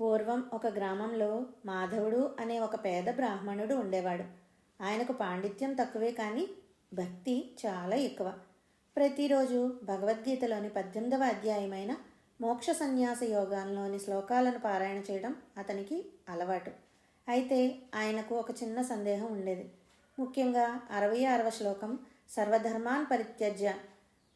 పూర్వం ఒక గ్రామంలో మాధవుడు అనే ఒక పేద బ్రాహ్మణుడు ఉండేవాడు. ఆయనకు పాండిత్యం తక్కువే కానీ భక్తి చాలా ఎక్కువ. ప్రతిరోజు భగవద్గీతలోని పద్దెనిమిదవ అధ్యాయమైన మోక్ష సన్యాస యోగాల్లోని శ్లోకాలను పారాయణ చేయడం అతనికి అలవాటు. అయితే ఆయనకు ఒక చిన్న సందేహం ఉండేది. ముఖ్యంగా అరవై ఆరవ శ్లోకం సర్వధర్మాన్ పరిత్యజ్య.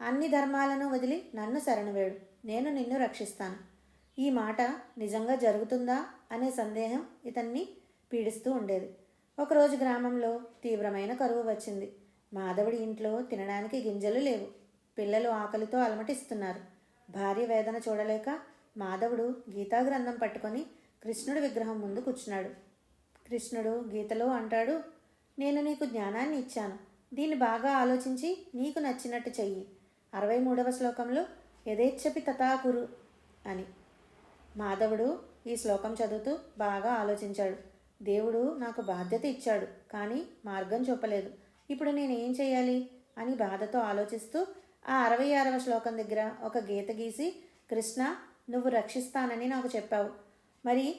అన్ని ధర్మాలను వదిలి నన్ను శరణువేడు. నేను నిన్ను రక్షిస్తాను. ఈ మాట నిజంగా జరుగుతుందా అనే సందేహం ఇతన్ని పీడిస్తూ ఉండేది. ఒకరోజు గ్రామంలో తీవ్రమైన కరువు వచ్చింది. మాధవుడి ఇంట్లో తినడానికి గింజలు లేవు. పిల్లలు ఆకలితో అలమటిస్తున్నారు. భార్య వేదన చూడలేక మాధవుడు గీతా గ్రంథం పట్టుకొని కృష్ణుడి విగ్రహం ముందు కూర్చున్నాడు. కృష్ణుడు గీతలో అంటాడు నేను నీకు జ్ఞానాన్ని ఇచ్చాను. దీన్ని బాగా ఆలోచించి నీకు నచ్చినట్టు చెయ్యి. అరవై మూడవ శ్లోకంలో యథేచ్ఛపి తథాకురు అని. మాధవుడు ఈ శ్లోకం చదువుతూ బాగా ఆలోచించాడు. దేవుడు నాకు బాధ్యత ఇచ్చాడు కానీ మార్గం చూపలేదు. ఇప్పుడు నేను ఏం చేయాలి? అని బాధతో ఆలోచిస్తూ ఆ అరవై ఆరవ శ్లోకం దగ్గర ఒక గీత గీసి కృష్ణ నువ్వు రక్షిస్తానని నాకు చెప్పావు. మరి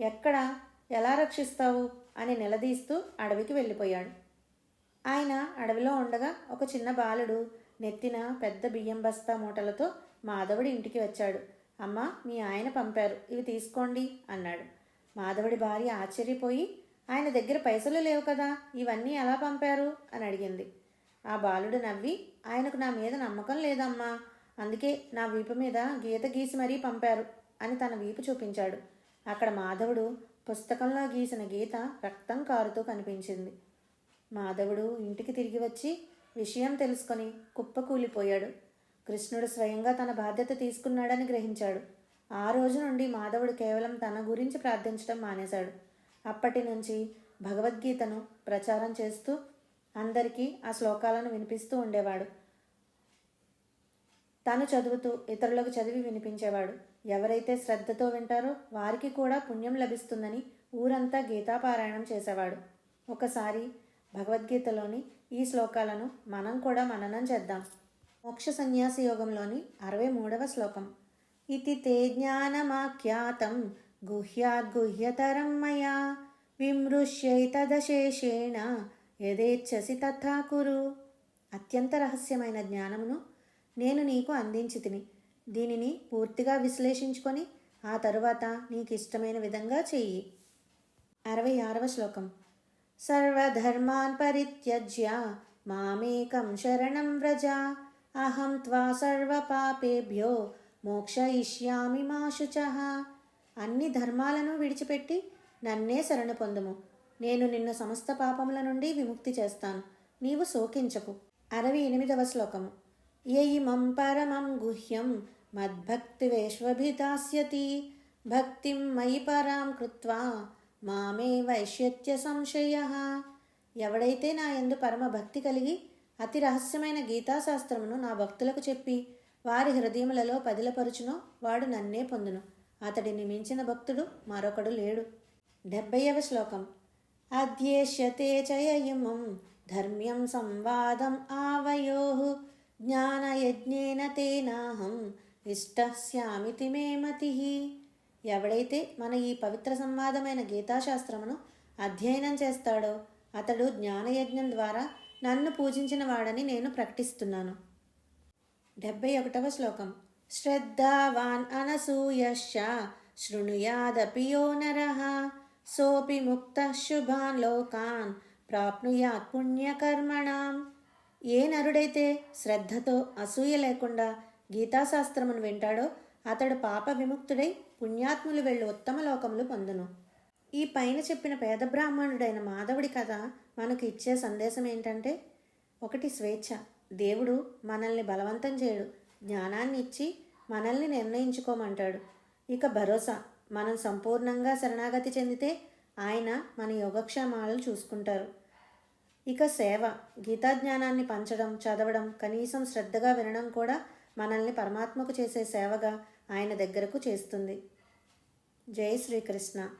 ఎక్కడ? ఎలా రక్షిస్తావు? అని నిలదీస్తూ అడవికి వెళ్ళిపోయాడు. ఆయన అడవిలో ఉండగా ఒక చిన్న బాలుడు నెత్తిన పెద్ద బియ్యం బస్తా మూటలతో మాధవుడి ఇంటికి వచ్చాడు. అమ్మ మీ ఆయన పంపారు. ఇవి తీసుకోండి అన్నాడు. మాధవుడి భార్య ఆశ్చర్యపోయి ఆయన దగ్గర పైసలు లేవు కదా ఇవన్నీ ఎలా పంపారు? అని అడిగింది. ఆ బాలుడు నవ్వి ఆయనకు నా మీద నమ్మకం లేదమ్మా అందుకే నా వీపు మీద గీత గీసి మరీ పంపారు అని తన వీపు చూపించాడు. అక్కడ మాధవుడు పుస్తకంలో గీసిన గీత రక్తం కారుతూ కనిపించింది. మాధవుడు ఇంటికి తిరిగి వచ్చి విషయం తెలుసుకొని కుప్పకూలిపోయాడు. కృష్ణుడు స్వయంగా తన బాధ్యత తీసుకున్నాడని గ్రహించాడు. ఆ రోజు నుండి మాధవుడు కేవలం తన గురించి ప్రార్థించడం మానేశాడు. అప్పటి నుంచి భగవద్గీతను ప్రచారం చేస్తూ అందరికీ ఆ శ్లోకాలను వినిపిస్తూ ఉండేవాడు. తను చదువుతూ ఇతరులకు చదివి వినిపించేవాడు. ఎవరైతే శ్రద్ధతో వింటారో వారికి కూడా పుణ్యం లభిస్తుందని ఊరంతా గీతాపారాయణం చేసేవాడు. ఒకసారి భగవద్గీతలోని ఈ శ్లోకాలను మనం కూడా మననం చేద్దాం. మోక్ష సన్యాస యోగంలోని అరవై మూడవ శ్లోకం. ఇది తే జ్ఞానమాఖ్యాతం గుహ్యాద్గుహ్యతరం మయా విమృశ్యైతదశేషేణ యథేచ్ఛసి తథా కురు. అత్యంత రహస్యమైన జ్ఞానమును నేను నీకు అందించి తిని దీనిని పూర్తిగా విశ్లేషించుకొని ఆ తరువాత నీకు ఇష్టమైన విధంగా చెయ్యి. అరవై ఆరవ శ్లోకం. సర్వధర్మాన్ పరిత్యజ్య మామేకం శరణం వ్రజ అహం త్వా సర్వపాపేభ్యో మోక్షయిష్యామి మా శుచః అన్ని ధర్మాలను విడిచిపెట్టి నన్నే శరణు పొందుము. నేను నిన్ను సమస్త పాపముల నుండి విముక్తి చేస్తాను. నీవు శోకించకు. అరవై ఎనిమిదవ శ్లోకము యయిమం పరమం గుహ్యం మద్భక్తివేష్వభిదాస్యతి. భక్తిం మయి పరాం కృత్వా మామే వైశ్యత్య సంశయ. ఎవడైతే నా యందు పరమ భక్తి కలిగి అతి రహస్యమైన గీతాశాస్త్రమును నా భక్తులకు చెప్పి వారి హృదయములలో పదిలపరుచునో వాడు నన్నే పొందును. అతడిని మించిన భక్తుడు మరొకడు లేడు. డెబ్బైవ శ్లోకం. అధ్యేష్యతే చయయుమం ధర్మ్యం సంవాదం ఆవయో జ్ఞానయజ్ఞేన తేనాహం ఇష్టస్యామితి మే మతి. ఎవడైతే మన ఈ పవిత్ర సంవాదమైన గీతాశాస్త్రమును అధ్యయనం చేస్తాడో అతడు జ్ఞానయజ్ఞం ద్వారా నన్ను పూజించిన వాడని నేను ప్రకటిస్తున్నాను. డెబ్బై ఒకటవ శ్లోకం. శ్రద్ధావాన్ అనసూయశ శృణుయాదపియో నర సోపి ముక్త శుభాన్ లోకాన్ ప్రాప్నుయాత్ పుణ్యకర్మణాం. ఏ నరుడైతే శ్రద్ధతో అసూయ లేకుండా గీతాశాస్త్రమును వింటాడో అతడు పాప విముక్తుడై పుణ్యాత్ములు వెళ్ళు ఉత్తమ లోకములు పొందును. ఈ పైన చెప్పిన పేద బ్రాహ్మణుడైన మాధవుడి కథ మనకు ఇచ్చే సందేశం ఏంటంటే ఒకటి స్వేచ్ఛ. దేవుడు మనల్ని బలవంతం చేయడు. జ్ఞానాన్ని ఇచ్చి మనల్ని నిర్ణయించుకోమంటాడు. ఇక భరోసా. మనం సంపూర్ణంగా శరణాగతి చెందితే ఆయన మన యోగక్షేమాలను చూసుకుంటారు. ఇక సేవ. గీతా జ్ఞానాన్ని పంచడం చదవడం కనీసం శ్రద్ధగా వినడం కూడా మనల్ని పరమాత్మకు చేసే సేవగా ఆయన దగ్గరకు చేస్తుంది. జై శ్రీకృష్ణ.